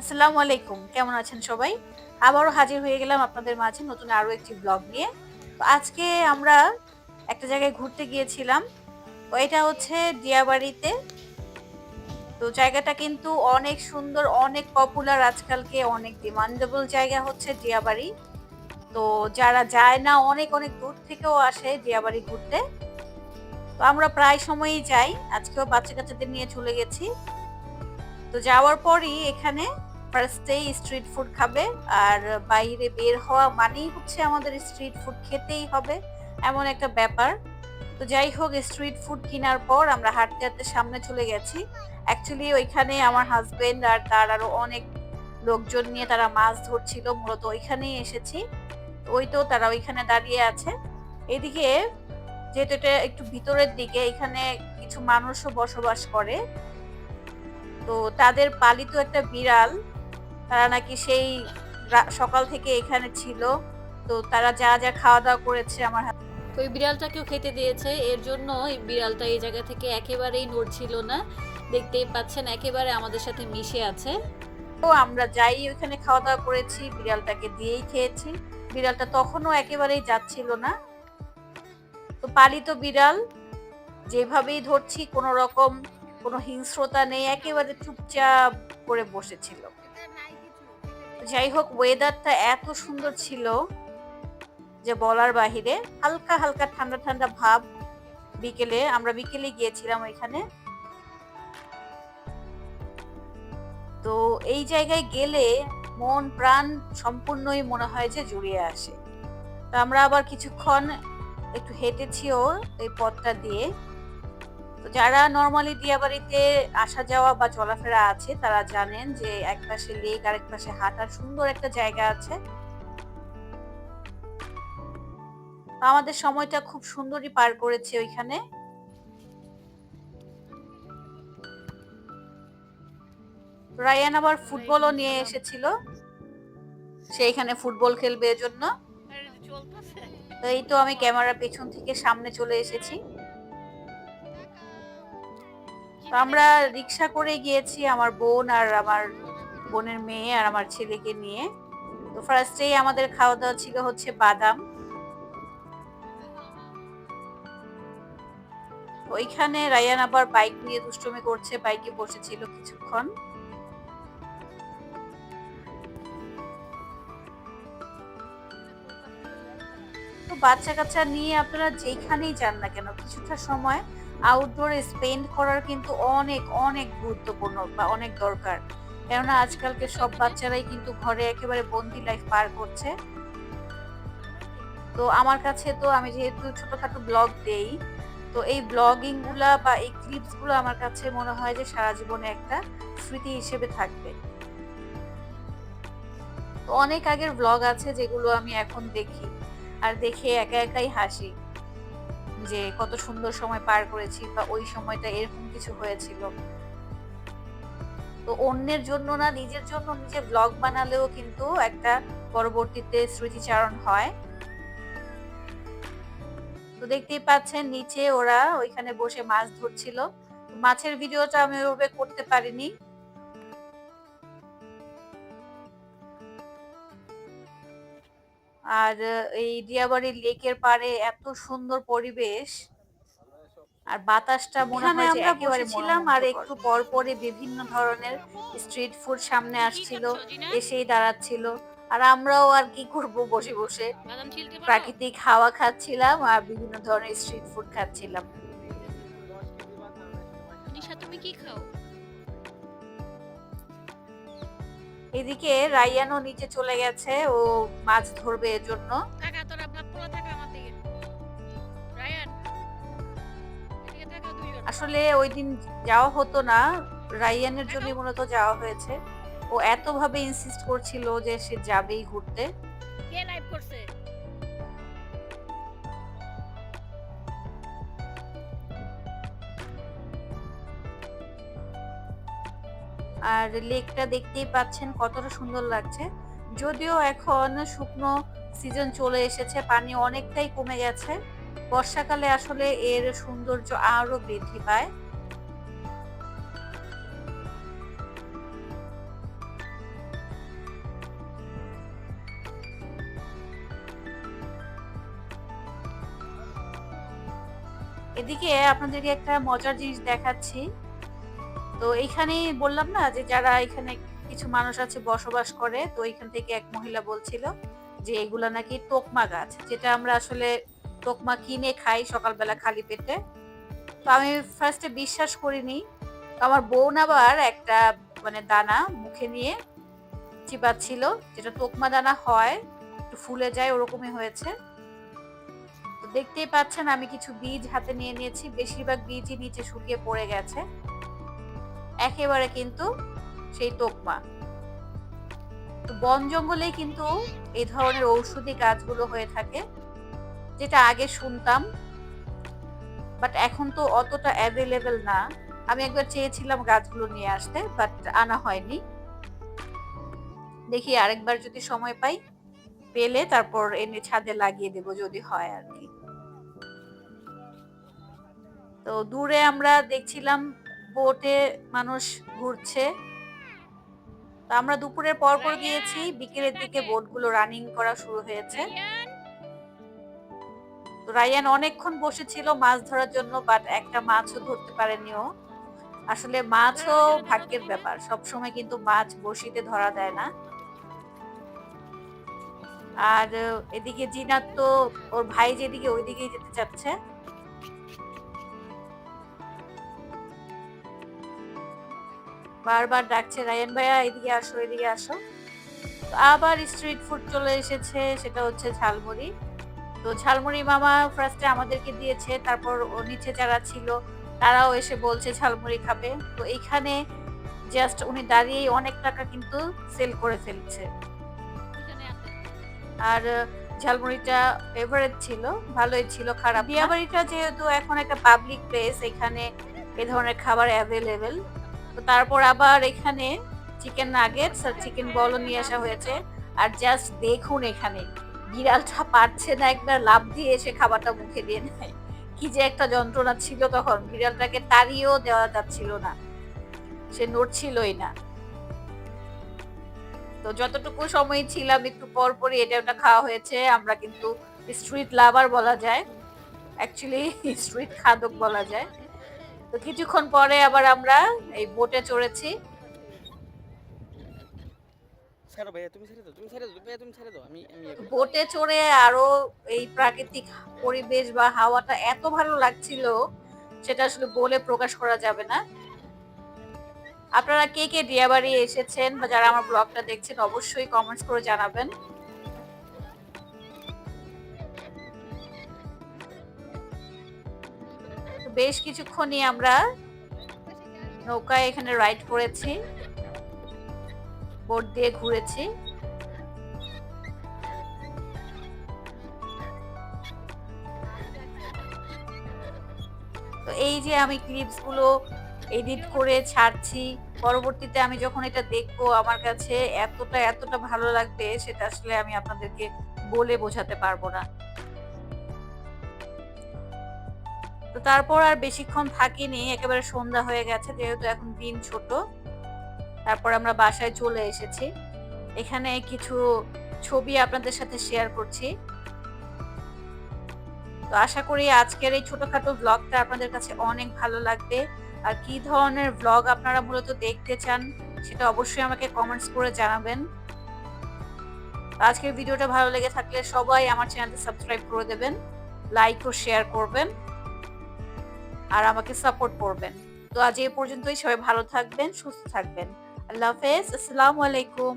আসসালামু আলাইকুম। কেমন আছেন সবাই? আবারও হাজির হয়ে গেলাম আপনাদের মাঝে নতুন আরও একটি ব্লগ নিয়ে। তো আজকে আমরা একটা জায়গায় ঘুরতে গিয়েছিলাম। তো এটা হচ্ছে দিয়াবাড়িতে। তো জায়গাটা কিন্তু অনেক সুন্দর, অনেক পপুলার আজকালকে অনেক ডিমান্ডেবল জায়গা হচ্ছে দিয়াবাড়ি। তো যারা যায় না, অনেক অনেক দূর থেকেও আসে দিয়াবাড়ি ঘুরতে। তো আমরা প্রায় সময়ই যাই। আজকেও বাচ্চা কাচ্চাদের নিয়ে চলে গেছি। তো যাওয়ার পরই এখানে ফার্স্টেই স্ট্রিট ফুড খাবে, আর বাইরে বের হওয়া মানেই হচ্ছে আমাদের স্ট্রিট ফুড খেতেই হবে, এমন একটা ব্যাপার। তো যাই হোক স্ট্রিট ফুড কেনার পর আমরা হাঁটতে হাঁটতে সামনে চলে গেছি। অ্যাকচুয়ালি ওইখানে আমার হাজবেন্ড আর তার আরও অনেক লোকজন নিয়ে তারা মাছ ধরছিল, মূলত ওইখানেই এসেছি। ওই তো তারা ওইখানে দাঁড়িয়ে আছে। এদিকে যেহেতু এটা একটু ভিতরের দিকে, এখানে কিছু মানুষও বসবাস করে। তো তাদের পালিত একটা বিড়াল তারা নাকি সেই সকাল থেকে এখানে ছিল। তো তারা যা যা খাওয়া দাওয়া করেছে আমার হাতে। তো ওই বিড়ালটাকেও খেতে দিয়েছে। এর জন্য এই বিড়ালটা এই জায়গা থেকে একেবারেই নড়ছিল না। দেখতেই পাচ্ছেন একেবারে আমাদের সাথে মিশে আছে। তো আমরা যাই ওখানে খাওয়া দাওয়া করেছি বিড়ালটাকে দিয়েই খেয়েছি। বিড়ালটা তখনও একেবারেই যাচ্ছিল না। তো পালিত বিড়াল যেভাবেই ধরছি কোনো রকম কোনো হিংস্রতা নেই একেবারে চুপচাপ করে বসেছিল। যাই হোক ওয়েদারটা এত সুন্দর ছিল যে বলার বাহিরে হালকা হালকা ঠান্ডা ঠান্ডা ভাব বিকেলে, আমরা বিকেলে গিয়েছিলাম ওইখানে। তো এই জায়গায় গেলে মন, প্রাণ সম্পূর্ণই মনে হয় যে জুড়িয়ে আসে। তো আমরা আবার কিছুক্ষণ একটু হেঁটেছিও এই পথটা দিয়ে। তো যারা নর্মালি দিয়াবাড়িতে আসা যাওয়া বা চলাফেরা আছে তারা জানেন যে এক পাশে লেক আর এক পাশে হাঁটার সুন্দর একটা জায়গা আছে। আমাদের সময়টা খুব সুন্দরই পার করেছে ওইখানে। রায়ান আবার ফুটবলও নিয়ে এসেছিল। সে এখানে ফুটবল খেলবে এজন্য। তো এই তো আমি ক্যামেরা পেছন থেকে সামনে চলে এসেছি। তো আমরা রিক্সা করে গিয়েছি আমার বোন আর আমার বোনের মেয়ে আর আমার ছেলেকে নিয়ে। তো ফার্স্টেই আমাদের খাওয়া দাওয়া ছিল হচ্ছে বাদাম। ওইখানে রায়ান আবার বাইক নিয়ে দুষ্টুমি করছে বাইকে বসেছিল কিছুক্ষণ। তো বাচ্চা কাচ্চা নিয়ে আপনারা যেখানেই যান না কেন, কিছুটা সময় আউটডোরে স্পেন্ড করার কিন্তু অনেক অনেক গুরুত্বপূর্ণ বা অনেক দরকার। কেননা আজকালকে সব বাচ্চারাই কিন্তু ঘরে একেবারে বন্দি লাইফ পার করছে। তো আমার কাছে তো আমি যেহেতু ছোটখাটো ব্লগ দেই, তো এই ব্লগিংগুলা বা এই ক্লিপসগুলো আমার কাছে মনে হয় যে সারা জীবনে একটা স্মৃতি হিসেবে থাকবে। তো অনেক আগের ব্লগ আছে যেগুলো আমি এখন দেখি, আর দেখে একা একাই হাসি। যে কত সুন্দর সময় পার করেছি বা ওই সময়টা এরকম কিছু হয়েছিল। তো অন্যের জন্য না, নিজের জন্য নিজে ব্লগ বানালেও কিন্তু একটা পরবর্তীতে স্মৃতিচারণ হয়। তো দেখতেই পাচ্ছেন নিচে ওরা ওইখানে বসে মাছ ধরছিল। মাছের ভিডিওটা আমি ওইভাবে করতে পারিনি। আর এই দিয়াবাড়ির লেকের পাড়ে এত সুন্দর পরিবেশ। আর বাতাসটা মনে হয় যে একেবারে ছিলাম আর একটু পর পরে বিভিন্ন ধরনের স্ট্রিট ফুড সামনে আসছিল এসেই দাঁড়াচ্ছিল। আর আমরাও আর কি করব বসে বসে। প্রাকৃতিক হাওয়া খাচ্ছিলাম আর বিভিন্ন ধরনের স্ট্রিট ফুড খাচ্ছিলাম। তুমি কি খাও? এদিকে রাইয়ানও নিচে চলে গেছে ও মাছ ধরবে এর জন্য আসলে ওই দিন যাওয়া হতো না রাইয়ানের জন্য মূলত যাওয়া হয়েছে। ও এতভাবে ইনসিস্ট করছিল যে সে যাবেই ঘুরতে। আর লেকটা দেখতেই পাচ্ছেন কতটা সুন্দর লাগছে। যদিও এখন শুকনো সিজন চলে এসেছে, পানি অনেকটাই কমে গেছে। বর্ষাকালে আসলে এর সৌন্দর্য আরও বৃদ্ধি পায়। এদিকে আপনাদেরকে একটা মজার জিনিস দেখাচ্ছি। তো এইখানেই বললাম না যে যারা এখানে কিছু মানুষ আছে বসবাস করে, তো এখান থেকে এক মহিলা বলছিল যে এগুলা নাকি তোকমা গাছ, যেটা আমরা আসলে তোকমা কিনে খাই সকালবেলা খালি পেটে। তো আমি ফার্স্টে বিশ্বাস করিনি। আমার বোন আবার একটা মানে দানা মুখে নিয়ে চিবাচ্ছিল, যেটা তোকমা দানা হয়, একটু ফুলে যায়, ওরকমই হয়েছে। দেখতেই পাচ্ছেন আমি কিছু বীজ হাতে নিয়ে নিয়েছি, বেশিরভাগ বীজই নিচে শুকিয়ে পড়ে গেছে। একেবারে কিন্তু সেই তোকমা। তো বন জঙ্গলে কিন্তু এই ধরনের ঔষধি গাছগুলো হয়ে থাকে, যেটা আগে শুনতাম বাট এখন তো অতটা অ্যাভেলেবেল না। আমি একবার চেয়েছিলাম গাছগুলো নিয়ে আসতে বাট আনা হয়নি। দেখি আরেকবার যদি সময় পাই, পেলে তারপর এনে ছাদে লাগিয়ে দেব যদি হয় আর কি। তো দূরে আমরা দেখছিলাম বোটে মানুষ ঘুরছে। তো আমরা দুপুরের পর পর গিয়েছি, বিকেলের দিকে বোটগুলো রানিং করা শুরু হয়েছে। তো রায়ান অনেকক্ষণ বসেছিল মাছ ধরার জন্য বাট একটা মাছও ধরতে পারেনি ও। আসলে মাছও ভাগ্যের ব্যাপার সব সময় কিন্তু মাছ বসিতে ধরা দেয় না। আর এদিকে জিনাত তো, ওর ভাই যেদিকে ওইদিকেই যেতে চাচ্ছে। বারবার ডাকছে, রায়ান ভাইয়া, এদিকে আসো এদিকে আসো। আবার স্ট্রিট ফুড চলে এসেছে, সেটা হচ্ছে ঝালমুড়ি। তো ঝালমুড়ি মামা ফার্স্টে আমাদেরকে দিয়েছে, তারপর ও নিচে যারা ছিল, তারাও এসে বলছে ঝালমুড়ি খাবে। তো এইখানে জাস্ট উনি দাঁড়িয়েই অনেক টাকা কিন্তু সেল করে ফেলছে। আর ঝালমুড়িটা ফেভারিট ছিল, ভালোই ছিল, খারাপ বিয়াবাড়িটা যেহেতু এখন একটা পাবলিক প্লেস এখানে এ ধরনের খাবার অ্যাভেলেবেল তো তারপর আবার এখানে চিকেন নাগেটস আর চিকেন বলও নিয়ে আসা হয়েছে। আর জাস্ট দেখুন এখানে, বিড়ালটা পারছে না একবার লাভ দিয়ে এসে খাবারটা মুখে দিয়ে নেয়। কি যে একটা যন্ত্রণা ছিল তখন, বিড়ালটাকে তাড়িয়েও দেওয়া যাচ্ছিল না। সে নড়ছিলই না। তো যতটুকু সময় ছিলাম একটু পর পরই এটা ওটা খাওয়া হয়েছে। আমরা কিন্তু স্ট্রিট লাভার বলা যায়। অ্যাকচুয়ালি স্ট্রিট খাদক বলা যায়। তো কিছুক্ষণ পরে আবার আমরা এই বোটে চড়েছি। বোটে চড়ে আরও এই প্রাকৃতিক পরিবেশ বা হাওয়াটা এত ভালো লাগছিল সেটা আসলে বলে প্রকাশ করা যাবে না। আপনারা কে কে ডিয়াবাড়ি এসেছেন বা যারা আমার ব্লগটা দেখছেন অবশ্যই কমেন্টস করে জানাবেন। বেশ কিছুক্ষণই আমরা নৌকায় এখানে রাইড করেছি। বোট দিয়ে ঘুরেছি। তো এই যে আমি ক্লিপসগুলো এডিট করে ছাড়ছি, পরবর্তীতে আমি যখন এটা দেখব আমার কাছে এতটা এতটা ভালো লাগবে সেটা আসলে আমি আপনাদেরকে বলে বোঝাতে পারব না। তো তারপর আর বেশিক্ষণ থাকিনি, একেবারে সন্ধ্যা হয়ে গেছে, যেহেতু এখন দিন ছোট। তারপর আমরা বাসায় চলে এসেছি। এখানে কিছু ছবি আপনাদের সাথে শেয়ার করছি। তো আশা করি আজকের এই ছোটখাটো ব্লগটা আপনাদের কাছে অনেক ভালো লাগবে। আর কি ধরনের ব্লগ আপনারা মূলত দেখতে চান, সেটা অবশ্যই আমাকে কমেন্টস করে জানাবেন। আজকের ভিডিওটা ভালো লেগে থাকলে সবাই আমার চ্যানেলটি সাবস্ক্রাইব করে দেবেন লাইক ও শেয়ার করবেন। আর আমাকে সাপোর্ট করবেন। তো আজ এই পর্যন্তই। সবাই ভালো থাকবেন, সুস্থ থাকবেন। আল্লাহ হাফেজ। আসসালামু আলাইকুম।